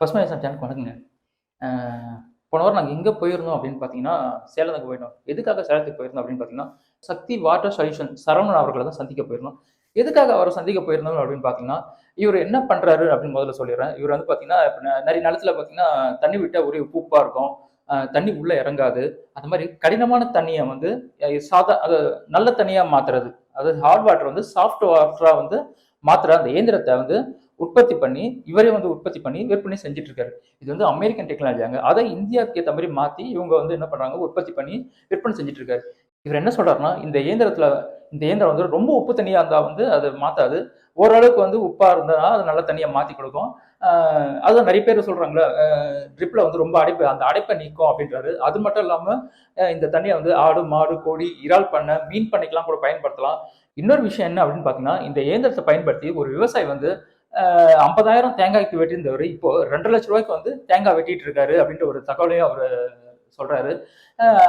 பசுமை சேனலுக்கு வணக்கங்க. போன வாரம் நாங்கள் எங்கே போயிருந்தோம் அப்படின்னு பார்த்தீங்கன்னா சேலத்துக்கு போயிருந்தோம் எதுக்காக சேலத்துக்கு போயிருந்தோம் அப்படின்னு பார்த்தீங்கன்னா சக்தி வாட்டர் சொல்யூஷன் சரவணன் அவர்களை தான் சந்திக்க போயிருந்தோம். எதுக்காக அவரை சந்திக்க போயிருந்தோம் அப்படின்னு பார்த்தீங்கன்னா இவர் என்ன பண்ணுறாரு அப்படின்னு முதல்ல சொல்லிடுறேன். இவர் வந்து பார்த்தீங்கன்னா இப்போ நிறைய நிலத்துல பார்த்தீங்கன்னா தண்ணி விட்டால் ஒரே உப்புப்பாக இருக்கும். தண்ணி உள்ளே இறங்காது. அந்த மாதிரி கடினமான தண்ணியை வந்து சாதா அது நல்ல தண்ணியாக மாற்றுறது அதாவது ஹார்ட் வாட்டர் வந்து சாஃப்ட் வாட்டராக வந்து மாத்திர அந்த இயந்திரத்தை வந்து உற்பத்தி பண்ணி இவரே வந்து உற்பத்தி பண்ணி விற்பனை செஞ்சுட்டு இருக்காரு இது வந்து அமெரிக்கன் டெக்னாலஜியாங்க அதை இந்தியாவுக்கு ஏற்ற மாதிரி மாற்றி இவங்க வந்து என்ன பண்ணுறாங்க உற்பத்தி பண்ணி விற்பனை செஞ்சுட்டு இருக்காரு இவர் என்ன சொல்றாருன்னா இந்த இயந்திரத்தில் இந்த இயந்திரம் வந்து ரொம்ப உப்பு தண்ணியாக இருந்தால் வந்து அது மாற்றாது ஓரளவுக்கு வந்து உப்பாக இருந்தால் அது நல்ல தண்ணியை மாற்றி கொடுக்கும். அதுவும் நிறைய பேர் சொல்கிறாங்களே ட்ரிப்பில் வந்து ரொம்ப அடைப்பு அந்த அடைப்பை நீக்கும் அப்படின்றாரு. அது மட்டும் இல்லாமல் இந்த தண்ணியை வந்து ஆடு மாடு கோழி இறால் பண்ணை மீன் பண்ணைக்கெல்லாம் கூட பயன்படுத்தலாம். இன்னொரு விஷயம் என்ன அப்படின்னு பார்த்தீங்கன்னா இந்த இயந்திரத்தை பயன்படுத்தி ஒரு விவசாயி வந்து ஐம்பதாயிரம் தேங்காய்க்கு வெட்டியிருந்தவர். இப்போ ரெண்டு லட்ச ரூபாய்க்கு வந்து தேங்காய் வெட்டிட்டு இருக்காரு அப்படின்ற ஒரு தகவலையும் அவர் சொல்றாரு.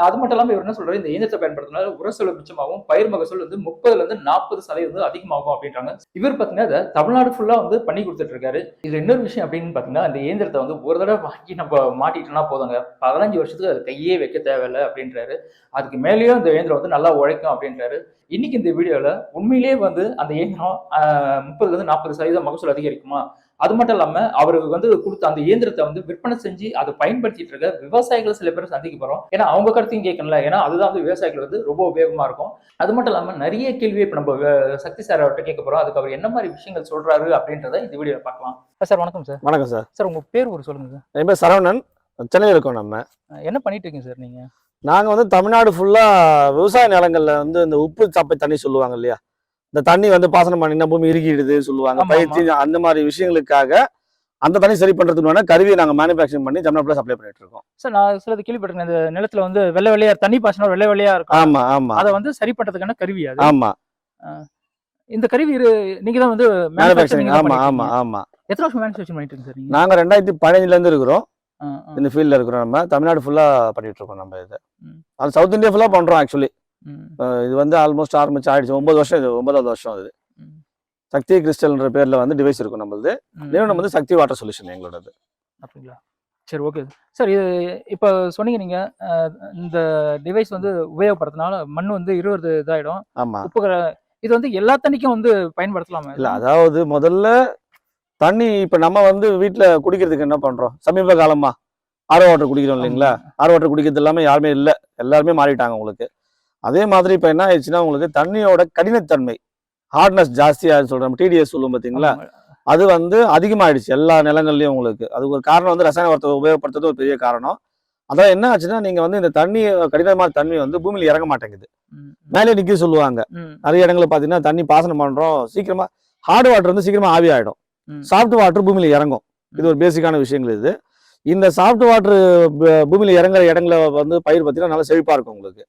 அது மட்டும் இல்லாமல் இவர் என்ன சொல்றாரு? இந்த இயந்திரத்தை பயன்படுத்தினால உர மிச்சமாகவும் பயிர் மகசூல் வந்து முப்பதுல இருந்து நாற்பது சதவீதம் அதிகமாகும் அப்படின்றாங்க. இவர் பார்த்தீங்கன்னா அதை தமிழ்நாடு ஃபுல்லா வந்து பண்ணி கொடுத்துட்டு இருக்காரு. இதுல இன்னொரு விஷயம் அப்படின்னு பார்த்தீங்கன்னா இந்த இயந்திரத்தை வந்து ஒரு தடவை வாங்கி நம்ம மாட்டிட்டோம்னா போதுங்க. பதினஞ்சு வருஷத்துக்கு அது கையே வைக்க தேவையில்லை அப்படின்றாரு. அதுக்கு மேலேயும் இந்த இயந்திரம் வந்து நல்லா உழைக்கும் அப்படின்றாரு. இன்னைக்கு இந்த வீடியோல உண்மையிலேயே வந்து அந்த இயந்திரம் முப்பதுல இருந்து நாற்பது சதவீதம் மகசூல் அதிகரிக்குமா? அது மட்டும் இல்லாம அவருக்கு வந்து கொடுத்த அந்த இயந்திரத்தை வந்து விற்பனை செஞ்சு அதை பயன்படுத்திட்டு இருக்க விவசாயிகள் சில பேர் சந்திக்க போறோம். ஏன்னா அவங்க கருத்தையும் கேட்கணும்ல. ஏன்னா அதுதான் வந்து விவசாயிகள் வந்து ரொம்ப உபயோகமா இருக்கும். அது மட்டும் இல்லாம நிறைய கேள்வியை இப்ப நம்ம சக்தி சார் அவர்கிட்ட கேட்க போறோம். அதுக்கு அவர் என்ன மாதிரி விஷயங்கள் சொல்றாரு அப்படின்றத இந்த வீடியோ பார்க்கலாம். சார் வணக்கம் சார். வணக்கம் சார். சார் உங்க பேர் ஒரு சொல்லுங்க சார். என் பேர் சரவணன். சென்னையில் இருக்கோம் நம்ம. என்ன பண்ணிட்டு இருக்கீங்க சார் நீங்க? நாங்கள் வந்து தமிழ்நாடு ஃபுல்லாக விவசாய நிலங்களில் வந்து இந்த உப்பு சப்பை தண்ணி சொல்லுவாங்க இல்லையா? இந்த தண்ணி வந்து பாசனம் பண்ணினா பூமி இறுகிடுது சொல்லுவாங்க. ஆமா, பயிற்சி அந்த மாதிரி விஷயங்களுக்காக அந்த தண்ணி சரி பண்ணுறதுக்கு வேணா கருவியை நாங்கள் மேனுஃபேக்சரிங் பண்ணி தமிழ்நாட்டில் சப்ளை பண்ணிட்டு இருக்கோம். சார் நான் சிலது கேள்விப்பட்டிருக்கேன். இந்த நிலத்துல வந்து வெள்ளை வெள்ளையா தண்ணி பாசனம் வெள்ளை வெள்ளையா இருக்கும். ஆமாம் ஆமாம் அதை வந்து சரி பண்றதுக்கான கருவி அது. ஆமாம் இந்த கருவி நீங்க தான் வந்து மேனுஃபேக்சரிங் பண்ணிட்டு ஆமாம் இருக்கீங்க. ஆமாம் எத்தனை வருஷம் மேனுஃபேக்சரிங் பண்ணிட்டு இருக்கீங்க நீங்க? ரெண்டாயிரத்தி பதினஞ்சுலேருந்து இருக்கிறோம். ஆ, ஆ. இந்த ஃபீல்டில் இருக்கிறோம் நம்ம. தமிழ்நாடு ஃபுல்லாக பண்ணிட்டு இருக்கோம் நம்ம இதை. அது சவுத் இந்தியா ஃபுல்லாக பண்ணுறோம் ஆக்சுவலி இது வந்து ஆல்மோஸ்ட் ஆரம்பிச்சு ஆயிடுச்சு. ஒன்பது வருஷம் இது ஒன்பதாவது வருஷம் இது ம். சக்தி கிறிஸ்டல்ன்ற பேர்ல வந்து டிவைஸ் இருக்கும் நம்மளது. நிறுவனம் வந்து சக்தி வாட்டர் சொல்யூஷன் எங்களோடது. அப்படிங்களா? சரி ஓகே சார் இது இப்போ சொன்னீங்க நீங்க இந்த டிவைஸ் வந்து உபயோகப்படுத்தினால மண் வந்து இருபது இதாயிடும். ஆமா. உப்புகிற இது வந்து எல்லா தண்ணிக்கும் வந்து பயன்படுத்தலாமா? இல்ல அதாவது முதல்ல தண்ணி இப்ப நம்ம வந்து வீட்ல குடிக்கிறதுக்கு என்ன பண்றோம்? சமீப காலமா ஆரோ வாட்டர் குடிக்கிறோம் இல்லைங்களா? ஆரோ வாட்டர் குடிக்கிறது எல்லாமே யாருமே இல்ல. எல்லாருமே மாறிட்டாங்க உங்களுக்கு. அதே மாதிரி இப்ப என்ன ஆயிடுச்சுன்னா உங்களுக்கு தண்ணியோட கடினத்தன்மை ஹார்ட்னஸ் ஜாஸ்தியா சொல்றோம். டிடிஎஸ் சொல்லுவோம் பாத்தீங்களா? அது வந்து அதிகமாயிடுச்சு எல்லா நிலங்கள்லயும் உங்களுக்கு. அதுக்கு ஒரு காரணம் வந்து ரசாயன உரத்தை உபயோகப்படுத்துறது ஒரு பெரிய காரணம். அதான் என்ன ஆச்சுன்னா நீங்க வந்து இந்த தண்ணி கடினமான தண்ணி வந்து பூமியில இறங்க மாட்டேங்குது. மேலே நிக்க சொல்லுவாங்க. நிறைய இடங்கள்ல பாத்தீங்கன்னா தண்ணி பாசனம் பண்றோம். சீக்கிரமா ஹார்ட் வாட்டர் வந்து சீக்கிரமா ஆவி ஆயிடும். சாஃப்ட் வாட்டர் பூமியில இறங்கும். இது ஒரு பேசிக்கான விஷயங்கள் இது. இந்த சாஃப்ட் வாட்டர் பூமியில இறங்குற இடங்கள வந்து பயிர் பார்த்தீங்கன்னா நல்லா செழிப்பா இருக்கும் உங்களுக்கு.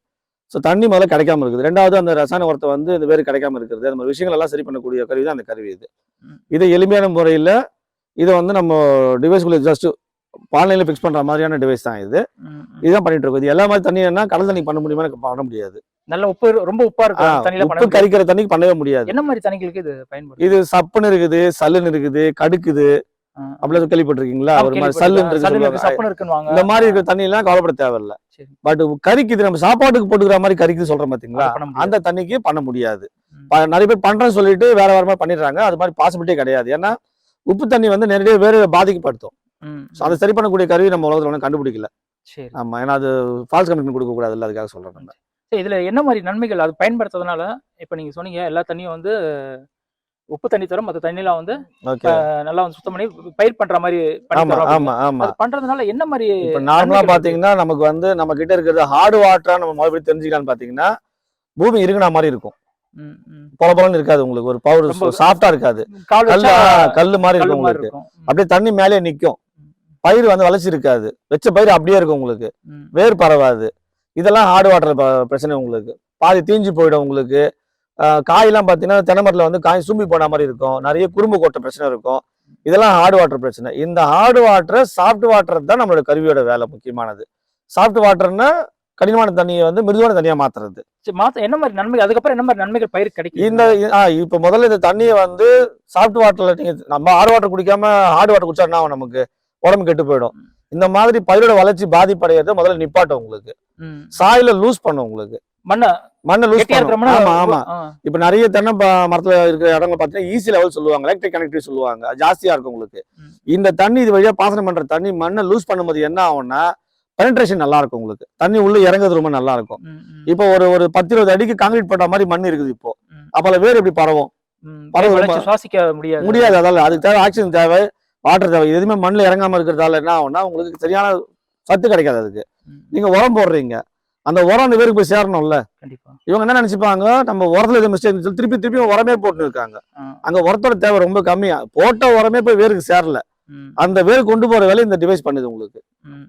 ஸோ தண்ணி முதல்ல கிடைக்காம இருக்குது. ரெண்டாவது அந்த ரசாயன உரத்தை வந்து இந்த வேறு கிடைக்காம இருக்கிறது. அந்த மாதிரி விஷயங்கள் எல்லாம் சரி பண்ணக்கூடிய கருவி தான் அந்த கருவி இது. இதை எளிமையான முறையில் இதை வந்து நம்ம டிவைஸ்குள்ள ஜஸ்ட் ஆன்லைனில் ஃபிக்ஸ் பண்ற மாதிரியான டிவைஸ் தான் இது. இதுதான் பண்ணிட்டு இருக்கோம். இது எல்லா மாதிரி தண்ணி என்ன கடல் தண்ணி பண்ண முடியுமா எனக்கு பண்ண முடியாது. நல்ல உப்பு ரொம்ப உப்பா இருக்கு உப்பு. கரிக்கிற தண்ணிக்கு பண்ணவே முடியாது. என்ன மாதிரி தண்ணிகளுக்கு இது பயன்படுது? இது சப்புன்னு இருக்குது சல்லுன்னு இருக்குது கடுக்குது. அப்படிலாம் கேள்விப்பட்டிருக்கீங்களா? ஒரு மாதிரி சல்லுன்னு இந்த மாதிரி இருக்கிற தண்ணி எல்லாம் கவலைப்பட தேவையில்ல. பட் கறிக்குது நம்ம சாப்பாட்டுக்கு போட்டுக்கிற மாதிரி கறிக்குது சொல்றோம் பாத்தீங்களா. அந்த தண்ணிக்கு பண்ண முடியாது. நிறைய பேர் பண்றேன்னு சொல்லிட்டு வேற வேற மாதிரி பண்ணிடுறாங்க. அது மாதிரி பாசிபிலிட்டி கிடையாது. ஏன்னா உப்பு தண்ணி வந்து நேரடியாக வேறு பாதிக்கப்படுத்தும். அதை சரி பண்ணக்கூடிய கருவி நம்ம உலகத்துல ஒன்றும் கண்டுபிடிக்கல. சரி. ஆமா ஏன்னா அது ஃபால்ஸ் கமிட்மெண்ட் கொடுக்க கூடாது அதுக்காக சொல்றேன் இதுல என்ன மாதிரி நன்மைகள்? அது பயன்படுத்துறதுனால இப்ப நீங்க சொன்னீங்க எல்லா தண்ணியும் வந்து உப்பு தண்ணி தரும். மற்ற தண்ணிலாம் வந்து நல்லா வந்து சுத்தம் பண்ணி பயிர் பண்ற மாதிரி ஆமா ஆமா. ஆமா. பண்றதுனால என்ன மாதிரி நார்மலா? பாத்தீங்கன்னா நமக்கு வந்து நம்ம கிட்ட இருக்கிறது ஹார்டு வாட்டரா நம்ம முதல்ல தெரிஞ்சுக்கலாம்னு பாத்தீங்கன்னா பூமி இருக்குன மாதிரி இருக்கும். ம், ம். பொல பொலன்னு இருக்காது உங்களுக்கு. ஒரு பவர் சாஃப்டா இருக்காது. கால் கல் மாதிரி இருக்கும் உங்களுக்கு. அப்படியே தண்ணி மேலே நிக்கும். பயிர் வந்து வளர்ச்சி இருக்காது. வச்ச பயிர் அப்படியே இருக்கும் உங்களுக்கு. வேர் பரவாது. இதெல்லாம் ஹார்டு வாட்டர் பிரச்சனை உங்களுக்கு. பாதி தீஞ்சு போயிடும் உங்களுக்கு. காயெல்லாம் பார்த்தீங்கன்னா தென்னமரத்தில் வந்து காய் சூம்பி போன மாதிரி இருக்கும். நிறைய குறும்பு கொட்ட பிரச்சனை இருக்கும். இதெல்லாம் ஹார்டு வாட்டர் பிரச்சனை. இந்த ஹார்டு வாட்டரை சாஃப்ட் வாட்டர் தான் நம்மளோட கருவியோட வேலை முக்கியமானது. சாஃப்ட் வாட்டர்னா கடினமான தண்ணியை வந்து மிருதுவான தண்ணியா மாத்துறது. மாத்த என்ன மாதிரி நன்மைகள்? அதுக்கப்புறம் என்ன மாதிரி நன்மைகள் பயிர் கிடைக்கும் இந்த இப்ப முதல்ல இந்த தண்ணியை வந்து சாஃப்ட் வாட்டர்ல நீங்க நம்ம ஹார்ட் வாட்டர் குடிக்காம ஹார்ட் வாட்டர் குடிச்சா நமக்கு? உடம்பு கெட்டு போயிடும். இந்த மாதிரி பயிரோட வளர்ச்சி பாதிப்படையறத முதல்ல நிப்பாட்டும் உங்களுக்கு. சாயில லூஸ் பண்ணும் உங்களுக்கு. மண்ணை மண்ணை லூஸ் பண்ணும் ஆமா ஆமா. இப்ப நிறைய தென்னை மரத்துல இருக்கிற இடங்கள் பாத்தீங்கன்னா ஈஸி லெவல் சொல்லுவாங்க. எலக்ட்ரிக் கனெக்டிவ் சொல்லுவாங்க. ஜாஸ்தியா இருக்கும் உங்களுக்கு. இந்த தண்ணி இது வழியா பாசனம் பண்ற தண்ணி மண்ணை லூஸ் பண்ணும்போது என்ன ஆகும்னா பெனட்ரேஷன் நல்லா இருக்கும் உங்களுக்கு. தண்ணி உள்ள இறங்குறது ரொம்ப நல்லா இருக்கும். இப்போ ஒரு ஒரு பத்து இருபது அடிக்கு காங்கிரீட் போட்ட மாதிரி மண் இருக்குது இப்போ. ம். அப்ப அதுல வேர் எப்படி பரவும்? சுவாசிக்க முடியாது. முடியாது. அதால அதுக்கு தேவை ஆக்சிஜன் தேவை வாட்டர் தேவை. எதுவுமே மண்ணில் இறங்காம இருக்கிறதால என்ன ஆகும்னா உங்களுக்கு சரியான சத்து கிடைக்காது அதுக்கு. நீங்க உரம் போடுறீங்க. அந்த உரம் அந்த வேருக்கு போய் சேரணும்ல. கண்டிப்பா. இவங்க என்ன நினைச்சுப்பாங்க? நம்ம உரத்துல எதுவும் மிஸ்டேக் சொல்லி திருப்பி திருப்பி உரமே போட்டு இருக்காங்க. அங்க உரத்தோட தேவை ரொம்ப கம்மியா. போட்ட உரமே போய் வேருக்கு சேரல. அந்த வேர் கொண்டு போற வேலை இந்த டிவைஸ் பண்ணுது உங்களுக்கு.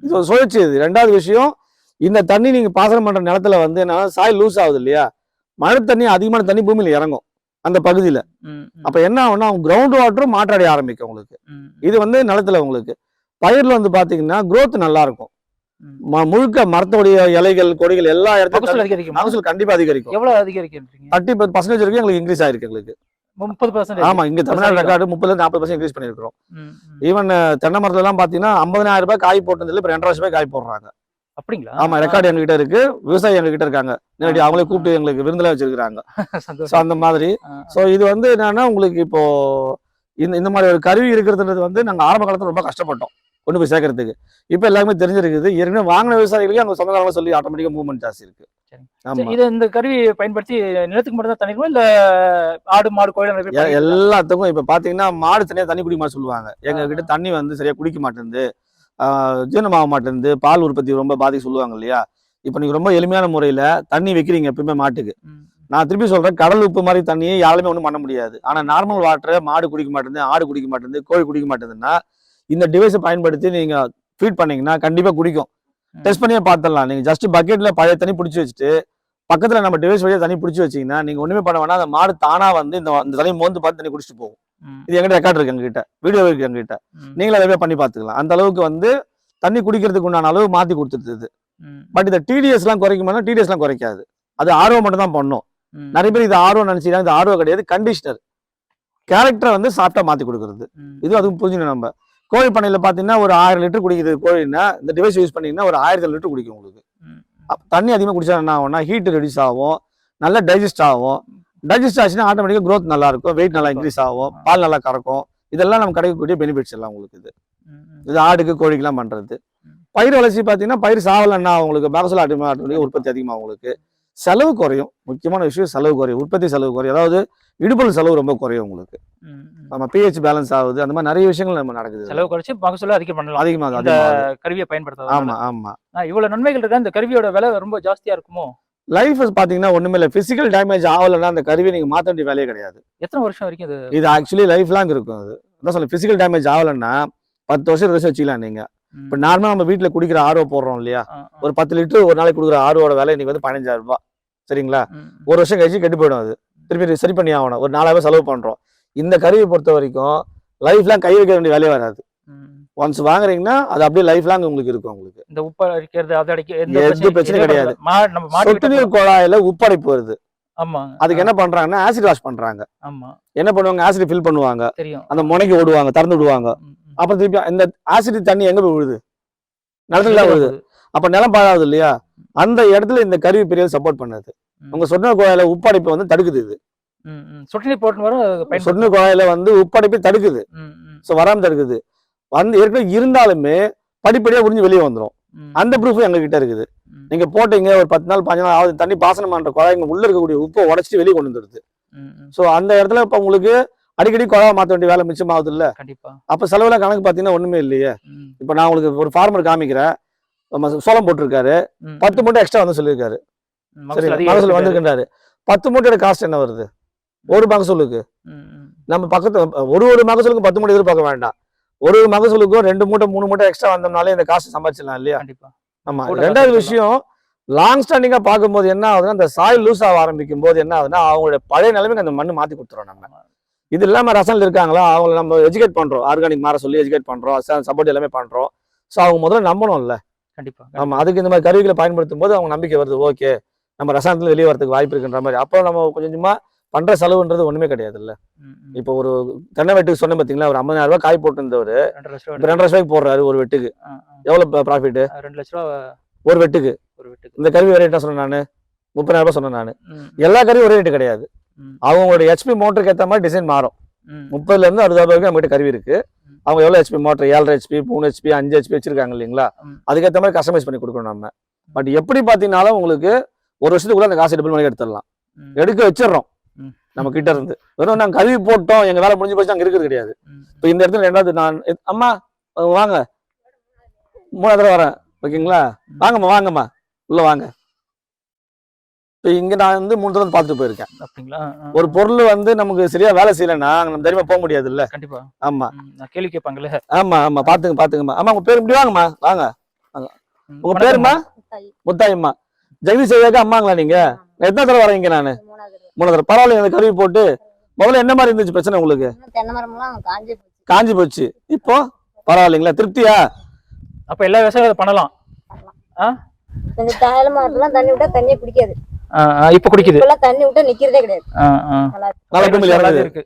இது ஒரு சுழற்சி இது. ரெண்டாவது விஷயம் இந்த தண்ணி நீங்க பாசனம் பண்ற நிலத்துல வந்து என்ன சாய் லூஸ் ஆகுது இல்லையா? மழை தண்ணி அதிகமான தண்ணி பூமியில இறங்கும் அந்த பகுதியில. அப்ப என்ன ஆகும்னா கிரவுண்ட் வாட்டரும் மாற்றாடைய ஆரம்பிக்கும் உங்களுக்கு. இது வந்து நிலத்துல உங்களுக்கு. பயிர்ல வந்து பாத்தீங்கன்னா growth நல்லா இருக்கும். முழுக்க மரத்தோடைய இலைகள் கொடிகள் எல்லா இடத்துக்கும் அதிகரிக்குமா? மகசூல் கண்டிப்பா அதிகரிக்கும். எவ்வளவு அதிகரிக்கிறீங்க தேர்ட்டி பர்சன்டேஜ் வரைக்கும் எங்களுக்கு இன்க்ரீஸ் ஆயிருக்கு எங்களுக்கு. முப்பது பர்சன்ட் ஆமா இங்க தமிழ்நாடு. ரெக்கார்டு முப்பதுல நாற்பது பர்சன்ட் இன்க்ரீஸ் பண்ணிருக்கோம் ஈவன் தென்னை மரத்துல எல்லாம் பாத்தீங்கன்னா ஐம்பதாயிரம் ரூபாய் காய் போட்டதுல இப்ப ரெண்டரை ரூபாய் காய் போடுறாங்க. அப்படிங்களா? ஆமா ரெக்கார்டு எங்ககிட்ட இருக்கு. விவசாயி எங்ககிட்ட இருக்காங்க. நேரடி. அவங்களே கூப்பிட்டு எங்களுக்கு விருந்துல வச்சிருக்காங்க ஸோ அந்த மாதிரி. ஸோ இது வந்து என்னன்னா உங்களுக்கு இப்போ இந்த இந்த மாதிரி ஒரு கருவி இருக்கிறதுன்றது வந்து நாங்க ஆரம்ப காலத்துல ரொம்ப கஷ்டப்பட்டோம். கொண்டு போய் சேர்க்கறதுக்கு. இப்போ எல்லாருமே தெரிஞ்சிருக்குது. ஏற்கனவே வாங்கின விவசாயிகளுக்கு அவங்க சொந்தக்காரங்க சொல்லி ஆட்டோமேட்டிக்கா மூவ்மெண்ட் ஜாஸ்தி இருக்கு. இது இந்த கருவியை பயன்படுத்தி நிலத்துக்கு மட்டும் தான் தண்ணி இல்ல ஆடு மாடு கோயில். எல்லாத்துக்கும் இப்ப பாத்தீங்கன்னா மாடு தனியா தண்ணி குடிக்க மாட்டேன் சொல்லுவாங்க. எங்க கிட்ட தண்ணி வந்து சரியா குடிக்க மாட்டேங்குது ஆஹ் ஜீரணமாக மாட்டேங்குது பால் உற்பத்தி ரொம்ப பாதிக்க சொல்லுவாங்க இல்லையா? இப்போ நீங்க ரொம்ப எளிமையான முறையில தண்ணி வைக்கிறீங்க எப்பயுமே மாட்டுக்கு. நான் திருப்பி சொல்றேன் கடல் உப்பு மாதிரி தண்ணியை யாருமே ஒன்றும் பண்ண முடியாது. ஆனா நார்மல் வாட்டரை மாடு குடிக்க மாட்டேங்குது ஆடு குடிக்க மாட்டேங்குது கோழி குடிக்க மாட்டேங்குதுன்னா இந்த டிவைஸை பயன்படுத்தி நீங்க ஃபீட் பண்ணீங்கன்னா கண்டிப்பா குடிக்கும். டெஸ்ட் பண்ணியே பார்த்துடலாம் நீங்க ஜஸ்ட் பக்கெட்ல பழைய தண்ணி பிடிச்சி வச்சுட்டு பக்கத்துல நம்ம டிவைஸ் வழியா தண்ணி பிடிச்சி வச்சீங்கன்னா நீங்க ஒண்ணுமே பண்ண வேணாம். அந்த மாடு தானா வந்து இந்த இந்த தண்ணி மோந்து பார்த்து தண்ணி குடிச்சிட்டு போகும். இது எங்கிட்ட ரெக்கார்ட் இருக்கு எங்ககிட்ட வீடியோ இருக்கு எங்ககிட்ட. நீங்களும் அதை பண்ணி பார்த்துக்கலாம் அந்த அளவுக்கு வந்து தண்ணி குடிக்கிறதுக்கு உண்டான அளவு மாத்தி கொடுத்துருது. பட் இந்த டிடிஎஸ் எல்லாம் குறைக்குமா டிடிஎஸ் எல்லாம் குறைக்காது. அது ஆர்வம் மட்டும் தான் பண்ணும். நிறைய பேர் இது ஆர்வம் நினைச்சீங்கன்னா இது ஆர்வம் கிடையாது. கண்டிஷனர் கேரக்டரை வந்து சாப்பிட்டா மாத்தி கொடுக்குறது. இது அதுவும் புரிஞ்சுக்கணும் நம்ம. கோழி பண்ணையில பாத்தீங்கன்னா ஒரு ஆயிரம் லிட்டர் குடிக்குது கோழின்னா இந்த டிவைஸ் யூஸ் பண்ணீங்கன்னா ஒரு ஆயிரத்தி லிட்டர் குடிக்கும் உங்களுக்கு. தண்ணி அதிகமாக குடிச்சா என்ன ஆகும்னா ஹீட் ரெடியூஸ் ஆகும் நல்லா டைஜஸ்ட் ஆகும். டைஜஸ்ட் ஆச்சுன்னா ஆட்டோமேட்டிக்காக growth நல்லா இருக்கும் வெயிட் நல்லா இன்க்ரீஸ் ஆகும் பால் நல்லா கறக்கும். இதெல்லாம் நம்ம கிடைக்கக்கூடிய பெனிஃபிட்ஸ் எல்லாம் உங்களுக்கு இது. இது ஆடுக்கு கோழிக்கெல்லாம் பண்றது. ம். பயிர் வளர்ச்சி பார்த்தீங்கன்னா பயிர் சாவலன்னா உங்களுக்கு மகசூல் ஆட்டோமேட்டிக் உற்பத்தி அதிகமாக உங்களுக்கு. செலவு குறையும். முக்கியமான விஷயம் செலவு குறையும். உற்பத்தி செலவு குறையும். அதாவது இடுபொருள் செலவு ரொம்ப குறையும் உங்களுக்கு. நம்ம பிஹெச் பேலன்ஸ் ஆகுது. அந்த மாதிரி நிறைய விஷயங்கள் நம்ம நடக்குது செலவு குறைச்சு மகசூல அதிகம் பண்ணலாம். அதிகமாக அதிகமாக கருவியை பயன்படுத்தாத ஆமா ஆமா. இவ்வளவு நன்மைகள் இருக்கா இந்த கருவியோட விலை ரொம்ப ஜாஸ்தியா இருக்குமோ? லைஃப் பாத்தீங்கன்னா ஒண்ணுமே இல்லை. பிசிக்கல் டேமேஜ் ஆகலைன்னா அந்த கருவியை நீங்க மாத்த வேண்டிய வேலையே கிடையாது. எத்தனை வருஷம் வரைக்கும் இது? இது ஆக்சுவலி லைஃப் லாங் இருக்கும் அது. அதான் சொல்ல பிசிக்கல் டேமேஜ் ஆகலைன்னா பத்து வருஷம் இருபது வச்சுக்கலாம் நீங்க. இப்போ நார்மலா நம்ம வீட்ல குடிக்கிற ஆர்வோ போடுறோம் இல்லையா. ஒரு பத்து லிட்டர் ஒரு நாளைக்கு கொடுக்குற ஆர்வோட விலை இன்னைக்கு வந்து பதினஞ்சாயிரம் ரூபாய். சரிங்களா. ஒரு வருஷம் கழிச்சு கெட்டு போயிடும் அது. திருப்பி சரி பண்ணி ஆகணும். ஒரு நாலாயிரம் செலவு பண்றோம். இந்த கருவியை பொறுத்த வரைக்கும் லைஃப் லாங் கை வைக்க வேண்டிய வேலையே வராது. ஒன்ஸ் வாங்குறீங்கன்னா அது அப்படியே லைஃப் லாங் உங்களுக்கு இருக்கும் உங்களுக்கு. இந்த உப்பு அடிக்கிறது அது அடிக்க எதுவும் கிடையாது. சொட்டு நீர் குழாயில உப்படைப்பு வருது. ஆமா அதுக்கு என்ன பண்றாங்கன்னா ஆசிட் வாஷ் பண்றாங்க. ஆமா. என்ன பண்ணுவாங்க? ஆசிட் ஃபில் பண்ணுவாங்க. தெரியும். அந்த முனைக்கு ஓடுவாங்க திறந்து விடுவாங்க. அப்புறம் திருப்பி இந்த ஆசிட் தண்ணி எங்க போய் விழுது? நிலத்துல விழுது. அப்ப நிலம் பாழாகுது இல்லையா? அந்த இடத்துல இந்த கருவி பெரிய சப்போர்ட் பண்ணுது. உங்க சொன்ன குழாயில உப்படைப்பை வந்து தடுக்குது இது. சொட்டு போட்டு குழாயில வந்து உப்படைப்பை தடுக்குது. ஸோ வராம தடுக்குது. வந்து ஏற்கனவே இருந்தாலுமே படிப்படியா உறிஞ்சு வெளியே வந்துடும். அந்த ப்ரூஃப் எங்க கிட்ட இருக்குது நீங்க போட்டீங்க ஒரு பத்து நாள் பாஞ்சு நாள் ஆகுது தண்ணி பாசனம் பண்ற குழாய்ங்க உள்ள இருக்கக்கூடிய உப்பை உடச்சிட்டு வெளியே கொண்டு ம். ஸோ அந்த இடத்துல இப்ப உங்களுக்கு அடிக்கடி குழாய் மாத்த வேண்டிய வேலை மிச்சமாகுது இல்ல கண்டிப்பா. அப்ப செலவுல கணக்கு பாத்தீங்கன்னா ஒண்ணுமே இல்லையே. இப்ப நான் உங்களுக்கு ஒரு ஃபார்மர் காமிக்கிறேன். சோளம் போட்டிருக்காரு. பத்து மூட்டை எக்ஸ்ட்ரா வந்து சொல்லியிருக்காரு. சரி மகசூல். வந்திருக்கின்றாரு. பத்து மூட்டையோட காஸ்ட் என்ன வருது? ஒரு மகசூலுக்கு. நம்ம பக்கத்து ஒரு ஒரு மகசூலுக்கு பத்து மூட்டை எதிர்பார்க்க வேண்டாம். ஒரு ஒரு மகசூலுக்கும் ரெண்டு மூட்டை மூணு மூட்டை எக்ஸ்ட்ரா வந்தோம்னாலே இந்த காசு சம்பாதிச்சிடலாம் இல்லையா? ஆமா. ரெண்டாவது விஷயம் லாங் ஸ்டாண்டிங்கா பார்க்கும்போது என்ன ஆகுதுன்னா அந்த சாயில் லூஸ் ஆக ஆரம்பிக்கும் போது என்ன ஆகுதுன்னா அவங்களுடைய பழைய நிலைமைக்கு அந்த மண்ணு மாத்தி கொடுத்துறோம் நம்ம. இது இல்லாம ரசல் இருக்காங்களா? அவங்கள நம்ம எஜுகேட் பண்றோம். ஆர்கானிக் மாற சொல்லி எஜுகேட் பண்றோம். சப்போர்ட் எல்லாமே பண்றோம். ஸோ அவங்க முதல்ல நம்பணும்ல. கண்டிப்பா ஆமா அதுக்கு இந்த மாதிரி கருவிகளை பயன்படுத்தும் போது அவங்க நம்பிக்கை வருது. ஓகே நம்ம ரசாயனத்துல வெளியே வரதுக்கு வாய்ப்பு இருக்குன்ற மாதிரி. அப்போ நம்ம கொஞ்சம் கொஞ்சமா பண்ற செலவுன்றது ஒண்ணுமே கிடையாது இல்ல. இப்போ ஒரு தென்னை வெட்டுக்கு சொன்ன பாத்தீங்களா? ஒரு ஐம்பதாயிரம் ரூபாய் காய் போட்டுருந்தவர். ரெண்டு லட்ச ரூபாய்க்கு போடுறாரு ஒரு வெட்டுக்கு. எவ்வளவு ப்ராஃபிட் ரெண்டு லட்ச ரூபா ஒரு வெட்டுக்கு. ஒரு வீட்டுக்கு. இந்த கருவி என்ன சொன்னேன் நானு? முப்பதாயிரம் ரூபாய் சொன்னேன் நானு. எல்லா கருவியும் ஒரே ரேட்டு கிடையாது. அவங்களோட ஹெச்பி மோட்டருக்கு ஏத்த மாதிரி டிசைன் மாறும். முப்பதுல இருந்து அறுபது வரைக்கும் நம்மகிட்ட கருவி இருக்கு. அவங்க எவ்வளவு ஹெச்பி மோட்டர் ஏழரை ஹெச்பி மூணு ஹெச்பி அஞ்சு ஹெச்பி வச்சிருக்காங்க இல்லைங்களா. அதுக்கேற்ற மாதிரி கஸ்டமைஸ் பண்ணி கொடுக்கணும் நம்ம. பட் எப்படி பாத்தீங்கன்னாலும் உங்களுக்கு ஒரு வருஷத்துக்குள்ள அந்த காசு டபுள் மணி எடுத்துடலாம். எடுக்க வச்சிடறோம். நம்ம கிட்ட இருந்து. வெறும் நாங்க கருவி போட்டோம் எங்க வேலை முடிஞ்சு போச்சு அங்க இருக்கிறது கிடையாது. இப்போ இந்த இடத்துல ரெண்டாவது நான் அம்மா வாங்க. மூணாவது வரேன். ஓகேங்களா? வாங்கம்மா வாங்கம்மா. உள்ள வாங்க. இப்போ இங்க நான் வந்து மூணு தடவை பார்த்துட்டு போயிருக்கேன். அப்படிங்களா? ஆ, ஆ, ஒரு பொருள் வந்து நமக்கு சரியா வேலை செய்யலைன்னா நம்ம தைரியமா போக முடியாது இல்ல கண்டிப்பா. ஆமா. கேள்வி கேட்பாங்களே. ஆமா ஆமா. பாத்துங்க பாத்துங்கம்மா ஆமா உங்க பேர் இப்படி வாங்கம்மா. வாங்க. உங்க. பேருமா? முத்தாயம்மா. ஜெகதீஷ் ஐயாக்கா அம்மாங்களா நீங்க? எத்தனை தடவை வரீங்க நானு. மூணு தடவை. பரவாயில்ல இந்த கருவி போட்டு. முதல்ல என்ன மாதிரி இருந்துச்சு பிரச்சனை உங்களுக்கு? காஞ்சே போச்சு. காஞ்சி போச்சு. இப்போ? பரவாயில்லைங்களா? திருப்தியா? அப்ப எல்லா விவசாயம் பண்ணலாம். தாழ மரத்துலாம் தண்ணி விட்டா தண்ணியே பிடிக்காது ஆ, ஆ, இப்ப குடிக்குது. தண்ணி விட்டா நிக்கிறதே கிடையாது. இருக்கு.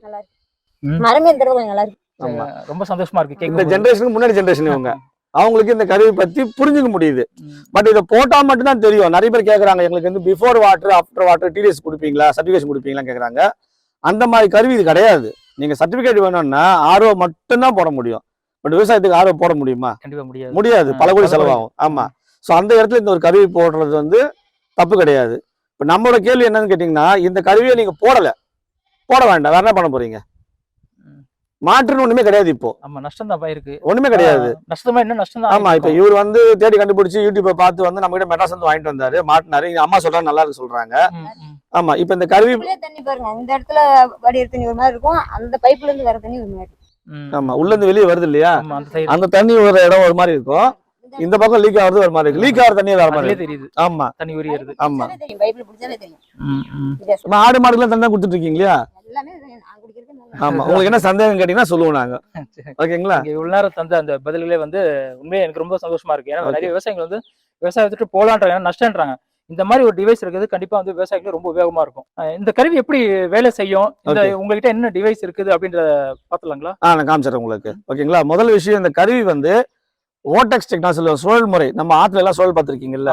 மரமே இந்த நல்லா இருக்கு. ஆமா. ரொம்ப சந்தோஷமா இருக்கு இந்த. ஜென்ரேஷனுக்கு முன்னாடி ஜென்ரேஷன் இவங்க. அவங்களுக்கு இந்த கருவி பத்தி புரிஞ்சுக்க முடியுது. பட் இதை போட்டா மட்டும்தான் தெரியும். நிறைய பேர் கேக்குறாங்க எங்களுக்கு வந்து before water after water TDS கொடுப்பீங்களா? சர்டிஃபிகேஷன் கொடுப்பீங்களா கேக்குறாங்க. அந்த மாதிரி கருவி இது கிடையாது. நீங்க சர்டிபிகேட் வேணும்னா ஆர்ஓ மட்டும்தான் போட முடியும். பட் விவசாயத்துக்கு ஆர்ஓ போட முடியுமா? கண்டிப்பா முடியாது. பல கோடி செலவாகும். ஆமா. சோ அந்த இடத்துல இந்த ஒரு கருவி போடுறது வந்து தப்பு கிடையாது. இப்ப நம்மளோட கேள்வி என்னன்னு கேட்டீங்கன்னா இந்த கருவியை நீங்க போடல. போட வேண்டாம். வேற என்ன பண்ண போறீங்க. மாற்றுன்னு ஒண்ணுமே கிடையாது இப்போ. ஆமா நஷ்டம் தான் இருக்கு ஒண்ணுமே கிடையாது. நஷ்டமா என்ன நஷ்டம் தான் ஆமா இப்ப இவர் வந்து தேடி கண்டுபிடிச்சு யூடியூப்பை பார்த்து வந்து நம்ம கிட்ட மெட்ராஸ் வந்து வாங்கிட்டு வந்தாரு. மாட்டினாரு. இங்க அம்மா சொல்றாங்க நல்லா இருக்கு சொல்றாங்க. ஆமா இப்ப இந்த கருவி தண்ணி பாருங்க. இந்த இடத்துல வடிகிற தண்ணி ஒரு மாதிரி இருக்கும். அந்த பைப்புல இருந்து வர தண்ணி ஒரு மாதிரி ஆமா உள்ள இருந்து வெளியே வருது இல்லையா? ஆமா அந்த சைடு அந்த தண்ணி ஒரு இடம் ஒரு மாதிரி இருக்கும். இந்த பக்கம் லீக் ஆகுறது ஒரு மாதிரி இருக்கு. லீக் ஆகிற தண்ணி வேற மாதிரி. தெரியுது. ஆமா. தண்ணி உரியறது. ஆமா. பிடிச்சாலே தெரியும். பைப்புல பிடிச்சாலே தெரியும். ம், ம். வித்தியாசம். இப்ப ஆடு மாடுக்கெல்லாம் தண்ணி தான் கொடுத்துட்டு இருக்கீங்க இல்லையா எல்லாமே நான் குடிக்கிறது நல்லா ஆமா. உங்களுக்கு என்ன சந்தேகம் கேட்டீங்கன்னா சொல்லுவோம் நாங்க. ஓகேங்களா? இங்க இவ்வளவு நேரம் தந்த அந்த பதில்களே வந்து உண்மையா எனக்கு ரொம்ப சந்தோஷமா இருக்கு. ஏன்னா நிறைய விவசாயிகள் வந்து விவசாயத்துட்டு போலான்றாங்க ஏன்னா நஷ்டம்ன்றாங்க இந்த மாதிரி ஒரு டிவைஸ் இருக்குது கண்டிப்பா வந்து விவசாயிகளுக்கு ரொம்ப உபயோகமா இருக்கும். இந்த கருவி எப்படி வேலை செய்யும்? இந்த. உங்ககிட்ட என்ன டிவைஸ் இருக்குது அப்படின்றத பாத்துலாங்களா ஆ நான் காமிச்சிடுறேன் உங்களுக்கு. ஓகேங்களா? முதல் விஷயம் இந்த கருவி வந்து ஓட்டெக்ஸ் டெக்னாலஜி சுழல் முறை. நம்ம ஆத்துல எல்லாம் சுழல் பார்த்திருக்கீங்கல்ல?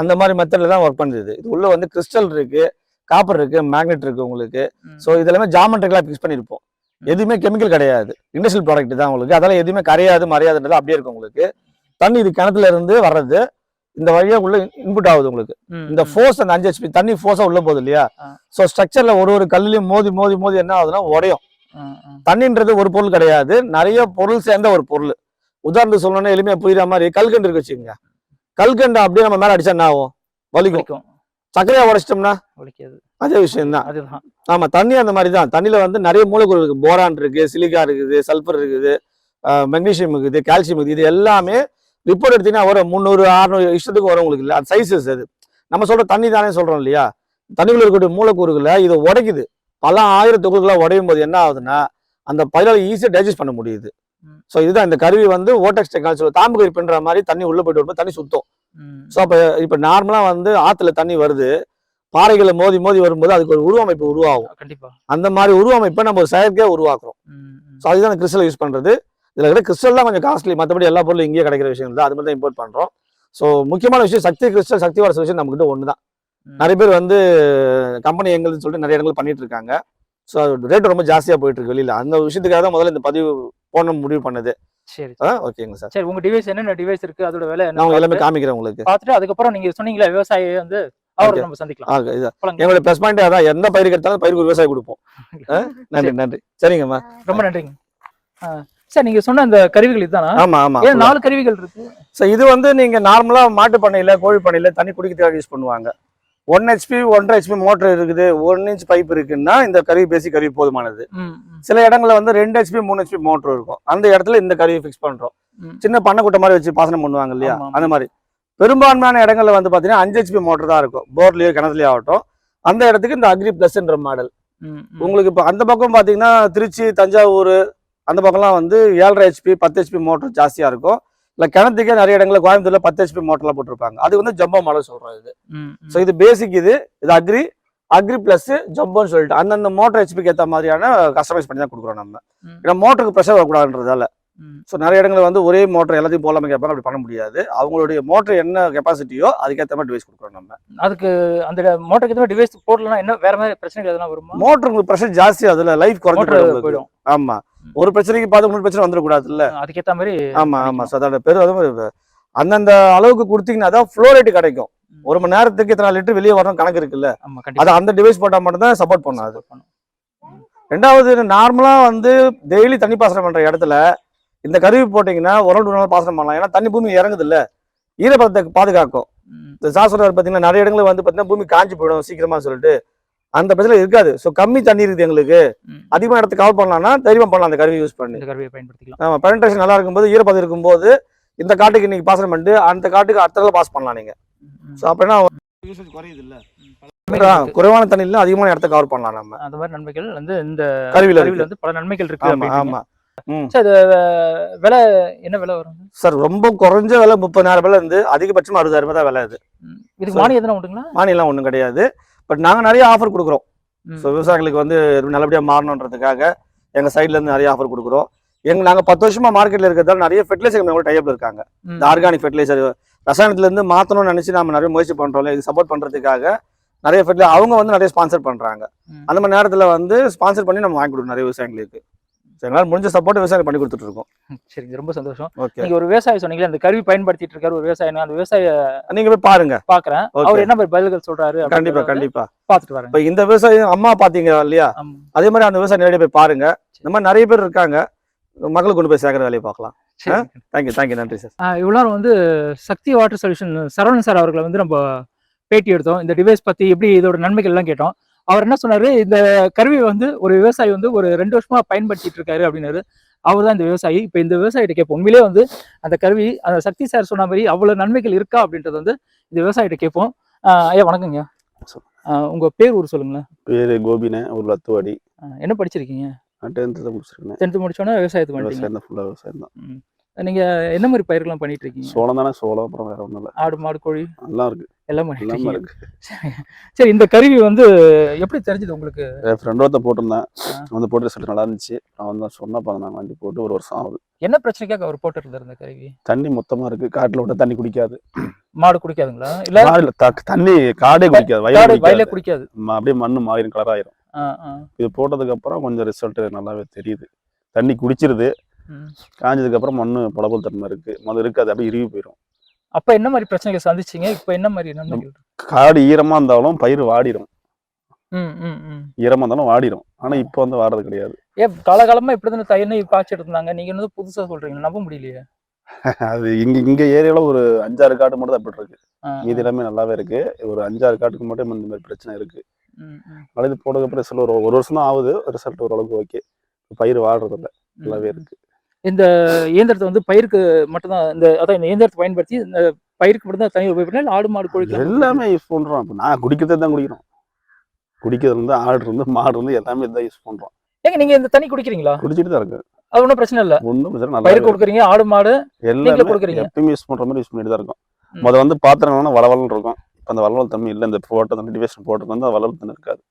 அந்த மாதிரி மெத்தட்ல தான் ஒர்க் பண்ணுது. இது உள்ள வந்து கிறிஸ்டல் இருக்கு காப்பர் இருக்கு மேக்னெட் இருக்கு உங்களுக்கு. ஸோ இது எல்லாமே ஜாமெட்ரிக்கலா ஃபிக்ஸ் பண்ணிருப்போம் எதுவுமே கெமிக்கல் கிடையாது. இண்டஸ்ட்ரியல் ப்ராடக்ட் தான் உங்களுக்கு. அதெல்லாம் எதுவுமே கரையாது மறையாதுன்றது அப்படியே இருக்கும் உங்களுக்கு. தண்ணி இது கிணத்துல இருந்து வர்றது இந்த வழியா உள்ள இன்புட் ஆகுது உங்களுக்கு. இந்த. ஃபோர்ஸ் அந்த அஞ்சு ஹெச்பி தண்ணி ஃபோர்ஸா உள்ள போகுது இல்லையா. ஸோ ஸ்ட்ரக்சர்ல ஒரு ஒரு கல்லுலயும் மோதி மோதி மோதி என்ன ஆகுதுன்னா உடையும். தண்ணின்றது ஒரு பொருள் கிடையாது. நிறைய பொருள் சேர்ந்த ஒரு பொருள். உதாரணத்துக்கு சொல்லணும்னா எளிமையா புரியுற மாதிரி கல்கண்டு இருக்கு வச்சுக்கோங்க. கல்கண்டு அப்படியே நம்ம மேல அடிச்சா என்ன ஆகும்? வலிக்கும். சர்க்கரையா உடைச்சிட்டோம்னா? அதே விஷயம் தான் அதுதான். ஆமா தண்ணி அந்த மாதிரி தான் தண்ணியில வந்து நிறைய மூலக்கூறு இருக்கு. போரான் இருக்கு சிலிக்கா இருக்குது சல்பர் இருக்குது மெக்னீசியம் இருக்குது கால்சியம் இருக்குது. இது எல்லாமே ரிப்போர்ட் எடுத்தீங்கன்னா வரும். முந்நூறு அறுநூறு இஷ்டத்துக்கு வரும் உங்களுக்கு. இல்லை அது சைஸஸ் அது. நம்ம சொல்ற தண்ணி தானே சொல்றோம் இல்லையா? தண்ணிக்குள்ள இருக்கக்கூடிய மூலக்கூறுகளை இதை உடைக்குது. பல ஆயிரம் தொகுதிகளா உடையும் போது என்ன ஆகுதுன்னா அந்த பயிரால ஈஸியாக டைஜஸ்ட் பண்ண முடியுது. ஸோ இதுதான் இந்த கருவி வந்து ஓட்டெக்ஸ் டெக்னாலஜி தாம்பு கருவி பின்ற மாதிரி தண்ணி உள்ள போயிட்டு வரும்போது தண்ணி சுத்தம். ஸோ அப்போ இப்போ நார்மலாக வந்து ஆற்றுல தண்ணி வருது. பாறைகளை மோதி மோதி வரும்போது அதுக்கு ஒரு உருவமைப்பு உருவாகும். கண்டிப்பா. அந்த மாதிரி உருவமைப்பை நம்ம ஒரு செயற்கையா உருவாக்குறோம். ஸோ அதுதான் கிறிஸ்டல் யூஸ் பண்றது. இதுல இருக்கிற கிறிஸ்டல் தான் கொஞ்சம் காஸ்ட்லி மற்றபடி எல்லா பொருளும் இங்கேயே கிடைக்கிற விஷயம் தான். அது மட்டும் தான் இம்போர்ட் பண்றோம். ஸோ முக்கியமான விஷயம் சக்தி கிறிஸ்டல் சக்தி வார சொல்யூஷன் நம்மகிட்ட ஒன்று தான். நிறைய பேர் வந்து கம்பெனி எங்களுன்னு சொல்லிட்டு நிறைய இடங்கள் பண்ணிட்டு இருக்காங்க. ஸோ ரேட் ரொம்ப ஜாஸ்தியா போயிட்டு இருக்கு வெளியில. அந்த விஷயத்துக்காக தான் முதல்ல இந்த பதிவு போன முடிவு பண்ணது. சரி ஓகேங்க சார். சரி உங்க டிவைஸ் என்னென்ன டிவைஸ் இருக்கு அதோட விலை நான் எல்லாமே காமிக்கிறேன் உங்களுக்கு. பார்த்துட்டு அதுக்கப்புறம் நீங்க சொன்னீங்களா விவசாயி வந்து அவரை. நம்ம சந்திக்கலாம். எங்களோட ப்ளஸ் பாயிண்ட் அதான் எந்த எடுத்தாலும் பயிருக்கு ஒரு விவசாயி கொடுப்போம்? நன்றி நன்றி. சரிங்கம்மா. ரொம்ப நன்றிங்க. சார் நீங்க சொன்ன அந்த கருவிகள் இதுதானா? ஆமா ஆமா. நாலு கருவிகள் இருக்கு? இது வந்து நீங்க நார்மலா மாட்டு பண்ணையில கோழி பண்ணையில தண்ணி குடிக்கிறதுக்காக யூஸ் பண்ணுவாங்க. ஒன் ஹெச்பி ஒன்றரை ஹெச்பி மோட்டர் இருக்குது. ஒன் இன்ச் பைப் இருக்குன்னா இந்த கருவி பேசிக் கருவி போதுமானது. சில இடங்கள்ல வந்து ரெண்டு ஹெச்பி மூணு ஹெச்பி மோட்டர் இருக்கும். அந்த இடத்துல இந்த கருவி ஃபிக்ஸ் பண்றோம். சின்ன பண்ணைக்குட்டை மாதிரி வச்சு பாசனம் பண்ணுவாங்க இல்லையா. அந்த மாதிரி. பெரும்பான்மையான இடங்கள்ல வந்து பாத்தீங்கன்னா அஞ்சு ஹெச்பி மோட்டர் தான் இருக்கும். போர்லயோ கிணத்துலயோ ஆகட்டும். அந்த இடத்துக்கு இந்த அக்ரி பிளஸ்ன்ற மாடல். உங்களுக்கு இப்போ அந்த பக்கம் பாத்தீங்கன்னா திருச்சி தஞ்சாவூர் அந்த பக்கம்லாம் வந்து ஏழரை ஹெச்பி பத்து ஹெச்பி மோட்டர் ஜாஸ்தியா இருக்கும். இல்ல கிணத்துக்கே நிறைய இடங்கள்ல கோயம்புத்தூர்ல பத்து ஹெச்பி மோட்டர்லாம் போட்டிருப்பாங்க. அது வந்து ஜம்போ மாடல் சொல்றோம் இது. ஸோ இது பேசிக் இது. இது அக்ரி அக்ரி பிளஸ் ஜம்போன்னு சொல்லிட்டு அந்தந்த மோட்டர் ஹெச்பிக்கு ஏற்ற மாதிரியான கஸ்டமைஸ் பண்ணி தான் கொடுக்குறோம் நம்ம. ஏன்னா மோட்டருக்கு ப்ரெஷர் வரக்கூடாதுன்றதால. ஸோ நிறைய இடங்களில் வந்து ஒரே மோட்டர் எல்லாத்தையும் போலாமல் கேட்பாங்க அப்படி பண்ண முடியாது. அவங்களுடைய மோட்டர் என்ன கெப்பாசிட்டியோ அதுக்கேற்ற மாதிரி டிவைஸ் கொடுக்குறோம் நம்ம. அதுக்கு அந்த மோட்டருக்கு எதுவும் டிவைஸ் போடலன்னா என்ன வேற மாதிரி பிரச்சனைகள் எதனா வருமா? மோட்டர் உங்களுக்கு ப்ரெஷர் ஜாஸ்தி அதுல லைஃப் குறைஞ்சு போயிடும். உங்களுக்கு. ஒரு பிரச்சனைக்கு பார்த்து இன்னொரு பிரச்சனை வந்துடக்கூடாதுல்ல? அதுக்கேத்த மாதிரி ஆமா ஆமா. ஸோ அதோட பெரு அது அந்தந்த அளவுக்கு கொடுத்தீங்கன்னா தான் ஃப்ளோ ரேட் கிடைக்கும். ஒரு மணி நேரத்துக்கு இத்தனை லிட்டர் வெளியே வரணும் கணக்கு இருக்குல்ல? அது அந்த டிவைஸ் போட்டால் மட்டும் தான் சப்போர்ட் பண்ணும் அது. ரெண்டாவது நார்மலா வந்து டெய்லி தண்ணி பாசனம் பண்ற இடத்துல இந்த கருவி போட்டீங்கன்னா ஒரு நாள் பாசனம் பண்ணலாம். ஏன்னா தண்ணி பூமி இறங்குது இல்ல ஈரப்பதத்தை பாதுகாக்கும். இந்த சாஸ்திரம் பார்த்தீங்கன்னா நிறைய இடங்கள் வந்து பார்த்தீங்கன்னா பூமி காஞ்சி போயிடும் சீக்கிரமா சொல்லிட்டு. அந்த பிரச்சனை இருக்காது. ஸோ கம்மி தண்ணி இருக்குது எங்களுக்கு. அதிகமாக இடத்துக்கு கவர் பண்ணலாம்னா தைரியமா பண்ணலாம் அந்த கருவி யூஸ் பண்ணி. இந்த கருவியை பயன்படுத்திக்கலாம். ஆமா பெனட்ரேஷன் நல்லா இருக்கும்போது ஈரப்பதம் இருக்கும்போது இந்த காட்டுக்கு இன்னைக்கு பாசனம் பண்ணிட்டு அந்த காட்டுக்கு அடுத்த பாஸ் பண்ணலாம் நீங்க. ம். ஸோ அப்படின்னா யூசேஜ் குறையுது இல்ல. குறைவான தண்ணியில அதிகமான இடத்த கவர் பண்ணலாம் நம்ம. அந்த மாதிரி நன்மைகள் வந்து இந்த கருவியில கருவில இருக்கு. வந்து பல நன்மைகள் இருக்கு ஆமா அப்படின்றீங்க. ஆமா. ம். சரி விலை என்ன விலை வரும்? சார் ரொம்ப குறைஞ்ச விலை முப்பதாயிரம் ரூபாயில இருந்து அதிகபட்சம் அறுபதாயிரம் ரூபாய் தான் விலை இது. இதுக்கு. மானியம் எதனா உண்டுங்களா? மானியம்லாம் ஒன்றும் கிடையாது. பட் நாங்கள் நிறைய ஆஃபர் கொடுக்குறோம். ஸோ விவசாயிகளுக்கு வந்து நல்லபடியாக மாறணுன்றதுக்காக எங்கள் சைட்ல இருந்து நிறைய ஆஃபர் கொடுக்குறோம் எங்க நாங்கள் பத்து வருஷமா மார்க்கெட்ல இருக்கிறதால நிறைய ஃபெர்டிலைசர் கம்பெனி டைப்ல இருக்காங்க. இந்த ஆர்கானிக் ஃபெர்டிலைசர் ரசாயனத்துல இருந்து மாற்றணும்னு நினைச்சு நம்ம நிறைய முயற்சி பண்றோம்ல இது சப்போர்ட் பண்றதுக்காக நிறைய ஃபெர்டிலைசர் அவங்க வந்து நிறைய ஸ்பான்சர் பண்றாங்க. அந்த மாதிரி நேரத்துல வந்து ஸ்பான்சர் பண்ணி நம்ம வாங்கி கொடுக்கணும் நிறைய விவசாயிகளுக்கு எங்களால் முடிஞ்ச சப்போர்ட் விவசாயம் பண்ணி கொடுத்துட்டு இருக்கோம் சரி இது ரொம்ப சந்தோஷம். ஓகே நீங்க ஒரு விவசாயி சொன்னீங்களே அந்த கருவி பயன்படுத்திட்டு இருக்காரு ஒரு விவசாயி அந்த விவசாய நீங்க போய் பாருங்க. பாக்குறேன். அவர் என்ன மாதிரி பதில்கள் சொல்றாரு கண்டிப்பா கண்டிப்பா. பாத்துட்டு வரேன். இப்போ இந்த விவசாயம் அம்மா பாத்தீங்க இல்லையா. அதே மாதிரி அந்த விவசாயம் நேரடியாக போய் பாருங்க. இந்த மாதிரி நிறைய பேர் இருக்காங்க. மக்களுக்கு கொண்டு போய் சேர்க்குற வேலையை பார்க்கலாம். தேங்க்யூ தேங்க்யூ நன்றி சார் நேரம் வந்து Sakthi water solution Saravanan sir அவர்களை வந்து நம்ம பேட்டி எடுத்தோம். இந்த டிவைஸ் பத்தி எப்படி இதோட நன்மைகள் எல்லாம் கேட்டோம். அவர் என்ன சொன்னாரு? இந்த கருவி வந்து ஒரு விவசாயி வந்து ஒரு ரெண்டு வருஷமா பயன்படுத்திட்டு இருக்காரு அப்படின்னாரு. அவர் தான் இந்த விவசாயி. இப்போ இந்த விவசாயிட்ட கேட்போம். உண்மையிலே வந்து அந்த கருவி அந்த சக்தி சார் சொன்ன மாதிரி அவ்வளவு நன்மைகள் இருக்கா அப்படின்றது வந்து இந்த விவசாயிட்ட கேட்போம். ஐயா வணக்கங்க உங்க பேர் ஊர் சொல்லுங்களேன். பேர் கோபினே ஒரு லத்துவாடி என்ன படிச்சிருக்கீங்க? டென்த்து தான் முடிச்சிருக்கேன். டென்த் முடிச்சோன்னே விவசாயத்துக்கு விவசாயம் தான் ஃபுல்லாக விவசாயம் தான். நீங்க என்ன மாதிரி பயிர்கள்லாம் பண்ணிட்டு இருக்கீங்க சோளம் தானே சோளம் அப்புறம் வேற ஒன்றும் இல்லை. ஆடு மாடு கோழி? நல்லா இருக்கு. எல்லாம் எல்லாமே இருக்கு. சரி. சரி இந்த கருவி வந்து எப்படி தெரிஞ்சது உங்களுக்கு? ஃப்ரெண்ட் ஒருத்த போட்டிருந்தேன். வந்து போட்டு ரிசல்ட் நல்லா இருந்துச்சு. அவன் தான் சொன்னப்போ நான் வண்டி போட்டு ஒரு வருஷம் ஆகுது. என்ன பிரச்சனைக்காக அவர் போட்டு இருந்தார் இந்த கருவி? தண்ணி மொத்தமா இருக்கு. காட்டுல விட்டா தண்ணி குடிக்காது. மாடு குடிக்காதுங்களா? இல்ல த- தண்ணி காடே குடிக்காது வயலே காடு வயலே குடிக்காது. அப்படியே மண்ணு மாறிடும் கலர் ஆயிரும். இது போட்டதுக்கு அப்புறம் கொஞ்சம் ரிசல்ட் நல்லாவே தெரியுது. தண்ணி குடிச்சிருது. காஞ்சதுக்கு அப்புறம் மண்ணு புலபல் தன்மை இருக்கு. முதல்ல இருக்காது அப்படியே இறுகி போயிடும் அப்ப என்ன மாதிரி பிரச்சனைகள் சந்திச்சீங்க? இப்ப என்ன மாதிரி இருக்கு? காடு ஈரமா இருந்தாலும் பயிர் வாடிடும். ஈரமா இருந்தாலும் வாடிடும் ஆனா இப்போ வந்து வாடுறது கிடையாது. ஏன் காலகாலமா இப்படிதானே தண்ணி காய்ச்சிட்டு இருந்தாங்க நீங்க வந்து புதுசா சொல்றீங்க? நம்ப முடியலையே. அது இங்க இங்க ஏரியால ஒரு அஞ்சாறு காடு மட்டும் தான் அப்படி இருக்கு மீதி எல்லாமே நல்லாவே இருக்கு. ஒரு அஞ்சாறு காட்டுக்கு மட்டும் இந்த மாதிரி பிரச்சனை இருக்கு. அதனால இது போனதுக்கு அப்புறம் ரிசல்ட் ஒரு ஒரு வருஷம் தான் ஆகுது. ரிசல்ட் ஓரளவுக்கு ஓகே பயிர் வாடுறது இல்ல நல்லாவே. இருக்கு. இந்த இயந்திரத்தை வந்து பயிருக்கு மட்டும்தான் இந்த அதான் இந்த இயந்திரத்தை பயன்படுத்தி இந்த பயிருக்கு மட்டும் தான் தண்ணி உபயோகிப்பீங்களா இல்ல ஆடு மாடு கோழிக்கு எல்லாமே யூஸ் பண்றோம். இப்போ நான் குடிக்கிறதே தான் குடிக்கிறோம். குடிக்கிறது இருந்து ஆடு இருந்து மாடு இருந்து எல்லாமே இதான் யூஸ் பண்றோம். ஏங்க நீங்க இந்த தண்ணி குடிக்கிறீங்களா? குடிச்சிட்டு தான் இருக்கு அது ஒன்றும் பிரச்சனை இல்ல. ஒன்றும் பிரச்சனை நல்லா பயிருக்கு கொடுக்குறீங்க ஆடு மாடு எல்லாமே கொடுக்குறீங்க. எப்பயுமே யூஸ் பண்ற மாதிரி யூஸ் பண்ணிட்டு தான் இருக்கும். முத வந்து பாத்திரம் வளவலன்னு இருக்கும். இப்போ அந்த வளவல் தன்மை இல்லை இந்த போட்டோ டிவேஷன் போட்டது வந்து வளவல் தன்மை இருக்காது.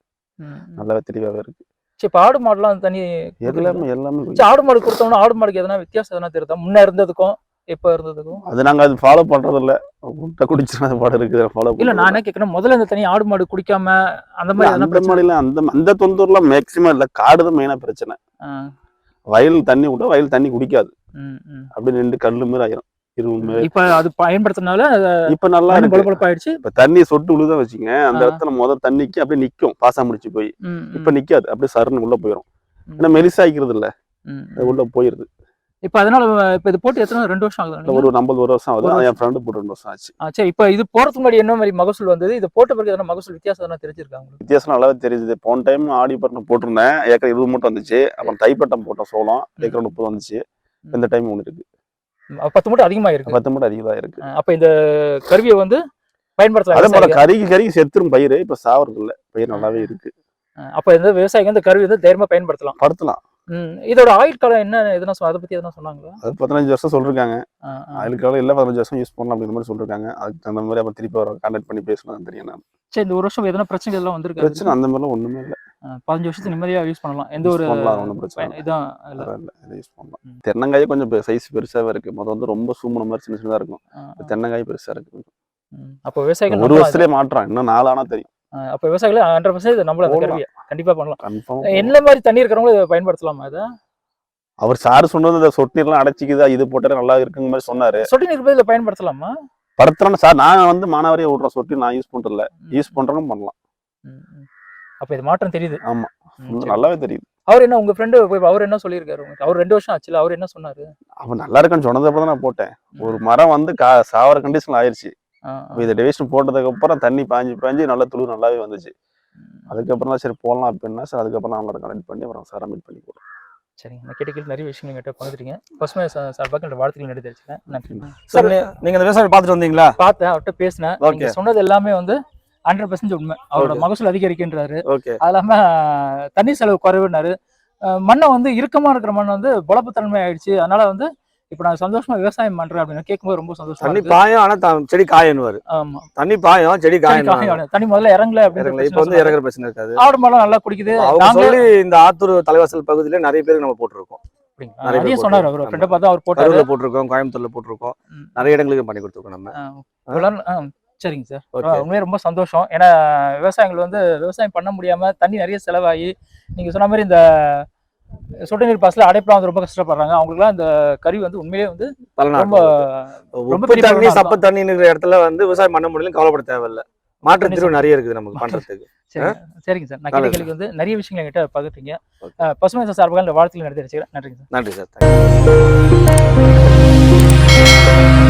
நல்லாவே தெளிவாவே இருக்கு. சரி இப்ப ஆடு மாடுலாம் கொடுக்குறீங்களா? எல்லாமே எல்லாமே சரி ஆடு மாடு கொடுத்தோம்னா ஆடு மாடுக்கு எதனா வித்தியாசம் எதனா தெரியுதா? முன்ன இருந்ததுக்கும் இப்ப இருந்ததுக்கும்? அது நாங்க அது ஃபாலோ பண்றது இல்ல முட்டை குடிச்சு அது பாடு இருக்குது ஃபாலோ இல்ல நான் என்ன கேக்குறேன் முதல்ல இந்த தண்ணி ஆடு மாடு குடிக்காம அந்த மாதிரி அந்த பிரச்சனை? மாதிரில அந்த அந்த தொந்தூர்லாம் மேக்சிமம் இல்ல. காடு தான் மெயினா பிரச்சனை. வயல் தண்ணி விட்டா வயல் தண்ணி குடிக்காது. அப்படி நின்று கல்லு மாதிரி ஆயிரும். இப்ப அது பயன்படுத்தினால இப்ப நல்லா பளபளப்பாயிடுச்சு இப்ப தண்ணி சொட்டு விழுதான் வச்சுங்க அந்த. இடத்துல முத தண்ணிக்கு அப்படியே நிக்கும் பாசா முடிச்சு போய். இப்ப நிக்காது அப்படியே சருன்னு உள்ள போயிரும். ம். ஏன்னா மெலிசாய்க்கிறது இல்ல. உள்ள போயிருது. இப்ப அதனால இப்ப இது போட்டு எத்தனை ரெண்டு வருஷம் ஆகுது ஒரு ஐம்பது ஒரு வருஷம் ஆகுது. என் ஃப்ரெண்டு போட்டு ரெண்டு வருஷம் ஆச்சு. சரி இப்ப இது போறதுக்கு முன்னாடி என்ன மாதிரி மகசூல் வந்தது? இது போட்ட பிறகு எதனா மகசூல் வித்தியாசம் எதனா தெரிஞ்சிருக்கா உங்களுக்கு? வித்தியாசம் நல்லாவே தெரியுது போன டைம் ஆடி பட்டம் போட்டிருந்தேன். ஏக்கர் இருபது மூட்டை வந்துச்சு. அப்புறம் தைப்பட்டம் போட்டோம் சோளம் ஏக்கர் முப்பது வந்துச்சு. இந்த டைம் ஒன்று இருக்கு. பத்து மூட்டை அதிகமா இருக்கு. பத்து மூட்டை அதிகமா இருக்கு. அப்ப இந்த கருவியை வந்து பயன்படுத்தலாம். அதே போல விவசாயிகள். கருகி கருகி செத்துரும் பயிர். இப்ப சாவறது இல்ல. பயிர் நல்லாவே இருக்கு. அப்ப இந்த விவசாயிங்க இந்த கருவி வந்து தைரியமா பயன்படுத்தலாம். படுத்தலாம். இதோட ஆயுள் காலம் என்ன எதனா அதை பத்தி எதனா சொன்னாங்களா? அது பதினஞ்சு வருஷம் சொல்லிருக்காங்க. ஆ, ஆ. அதுக்காக இல்ல பதினஞ்சு வருஷம் யூஸ் பண்ணலாம் அப்படிங்கிற மாதிரி சொல்லிருக்காங்க. அதுக்கு தகுந்த மாதிரி அப்புறம் திருப்பி வர கான்டாக்ட் பண்ணி பேசலாம் தெரியும். நான் சரி இந்த ஒரு வருஷம் எதனா பிரச்சனை எல்லாம் வந்திருக்கு பிரச்சனை அந்த மாதிரிலாம் ஒண்ணுமே இல்லை. பதினஞ்சு வருஷத்துக்கு நிம்மதியா யூஸ் பண்ணலாம். எந்த ஒரு ஒன்றும் பிரச்சனை இல்லை. இதான். யூஸ் பண்ணலாம். தென்னங்காயே கொஞ்சம் சைஸ் பெருசாவே இருக்கு. மொதல் வந்து ரொம்ப சூமன மாதிரி சின்ன சின்னதா இருக்கும். தென்னங்காய் பெருசா இருக்கு. அப்போ விவசாயிகள் ஒரு. வருஷத்துலயே மாற்றம் இன்னும் நாலு ஆனா தெரியும். அப்போ விவசாயிகள் ஹண்ட்ரட் பர்சன்ட் நம்மள. கருவியை. கண்டிப்பா பண்ணலாம். என்ன மாதிரி தண்ணி இருக்கிறவங்களும் இதை பயன்படுத்தலாமா இதை? அவர் சார் சொன்னது இந்த சொட்டு நீர்லாம் அடைச்சிக்குதா இது போட்டா நல்லா இருக்குங்க மாதிரி சொன்னாரு. சொட்டு நீர் பதில பயன்படுத்தலாமா? படுத்துறேன்னு சார் நான் வந்து மானாவாரியா விடுறேன் சொட்டு நான் யூஸ் பண்றதில்ல. யூஸ் பண்றவங்க பண்ணலாம். அப்ப இது மாற்றம் தெரியுது. ஆமா. சரி. நல்லாவே தெரியுது. அவர் என்ன உங்க ஃப்ரெண்டு போய் அவர் என்ன சொல்லியிருக்காரு அவர் ரெண்டு வருஷம் ஆச்சுல அவர் என்ன சொன்னாரு? அவன் நல்லா இருக்குன்னு சொன்னதப்ப தான் நான் போட்டேன். ஒரு மரம் வந்து கா சாவர கண்டிஷன்ல ஆயிருச்சு. ஆ, ஆ. அப்ப இதை டிவிஷன் போட்டதுக்கு அப்புறம் தண்ணி பாஞ்சு பாஞ்சு நல்லா துளு நல்லாவே வந்துச்சு. அதுக்கப்புறம் தான் சரி போடலாம் அப்படின்னா சார் அதுக்கப்புறம் நான் அவங்களோட கனெக்ட் பண்ணி அப்புறம் சார் மீட் பண்ணி போடுறேன் சரிங்க நான் கேட்ட நிறைய விஷயங்கள் கிட்ட பகிர்ந்துட்டீங்க. பசுமை சா- சார்பாக என்னோட வாழ்த்துக்கள் நன்றி தெரிவிச்சுக்கிறேன் நன்றி. சார் நீ- நீங்க இந்த விவசாயம் பார்த்துட்டு வந்தீங்களா? பார்த்தேன் அவர்கிட்ட பேசினேன். சொன்னது எல்லாமே வந்து ஹண்ட்ரட் பர்சன்ட் உண்மை. அவரோட. மகசூல் அதிகரிக்கின்றாரு. அது இல்லாம தண்ணி செலவு குறைவுனாரு மண்ணை வந்து இறுக்கமா இருக்கிற மண் வந்து பொழப்புத்தன்மை ஆயிடுச்சு. அதனால வந்து இப்ப நான் சந்தோஷமா விவசாயம் பண்றேன் அப்படின்னு கேட்கும்போது ரொம்ப சந்தோஷமா தண்ணி. பாயும் ஆனா செடி காயன்னுவாரு. ஆமா. தண்ணி பாயும் செடி காயும். தண்ணி முதல்ல இறங்கல அப்படின்னு இப்ப வந்து இறங்குற பிரச்சனை இருக்காது. ஆடு மாடம் நல்லா குடிக்குது. அவங்க நாங்க சொல்லி இந்த ஆத்தூர் தலைவாசல் பகுதியில நிறைய பேருக்கு நம்ம போட்டிருக்கோம்? நிறைய சொன்னாரு அவர். ஃப்ரெண்டை பார்த்து அவர் போட்டாரு. போட்டிருக்கோம் கோயம்புத்தூர்ல போட்டிருக்கோம். நிறைய இடங்களுக்கு பண்ணி கொடுத்துருக்கோம் நம்ம. சரிங்க சார். உண்மையே ரொம்ப சந்தோஷம். ஏன்னா விவசாயிகள் வந்து விவசாயம் பண்ண முடியாம தண்ணி நிறைய செலவாகி நீங்க சொன்ன மாதிரி இந்த சொட்டு நீர் பாசல அடைப்புலாம் வந்து ரொம்ப கஷ்டப்படுறாங்க. அவங்களுக்குலாம் இந்த கருவி வந்து உண்மையிலேயே வந்து ரொம்ப ரொம்ப தண்ணி சப்பு தண்ணி இருக்கிற இடத்துல வந்து விவசாயம் பண்ண முடியல கவலைப்பட தேவையில்ல. மாற்று தீர்வு நிறைய இருக்குது நமக்கு பண்றதுக்கு. சரி சரிங்க சார். நான். கேள்விக்கு வந்து நிறைய விஷயங்கள் என்கிட்ட பகிர்ந்தீங்க பசுமை சார்பாக இந்த வாழ்த்துக்கள் நடத்தி நன்றிங்க சார். நன்றி சார்.